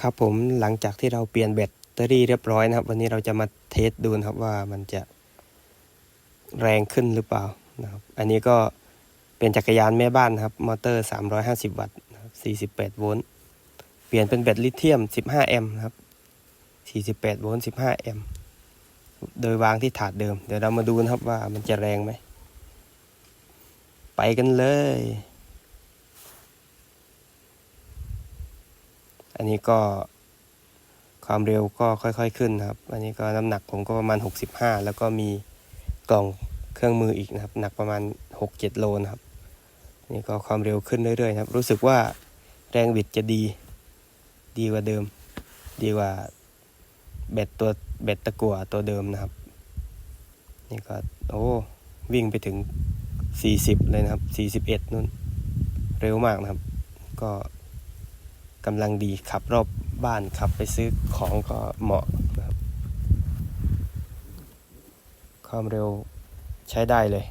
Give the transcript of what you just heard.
ครับผมหลังจากที่เราเปลี่ยนแบตเตอรี่เรียบร้อยนะครับ วันนี้เราจะมาเทสดูนะครับว่ามันจะแรงขึ้นหรือเปล่านะครับ อันนี้ก็เป็นจักรยานแม่บ้านนะครับ มอเตอร์ 350 วัตต์นะครับ48 โวลต์ เปลี่ยนเป็นแบตลิเธียม 15 แอมป์ครับ 48 โวลต์ 15 แอมป์ โดยวางที่ถาดเดิม เดี๋ยวเรามาดูนะครับว่ามันจะแรงไหม ไปกันเลย อันนี้ก็ความเร็วก็ค่อยๆขึ้นครับ อันนี้ก็น้ำหนักผมก็ประมาณ 65 แล้วก็มีกล่องเครื่องมืออีกนะครับ หนักประมาณ 6-7 โลนะครับนนี่ก็ความเร็วขึ้นเรื่อยๆนะครับ รู้สึกว่าแรงบิดจะดีดีกว่าเดิม ดีกว่าแบตตัวแบตตะกั่วตัวเดิมนะครับ นี่ก็โอ้วิ่งไปถึง 40 เลยนะครับ 41นู่นเร็วมากนะครับ ก็ กำลังดีขับรอบบ้านขับไปซื้อของก็เหมาะนะครับความเร็วใช้ได้เลย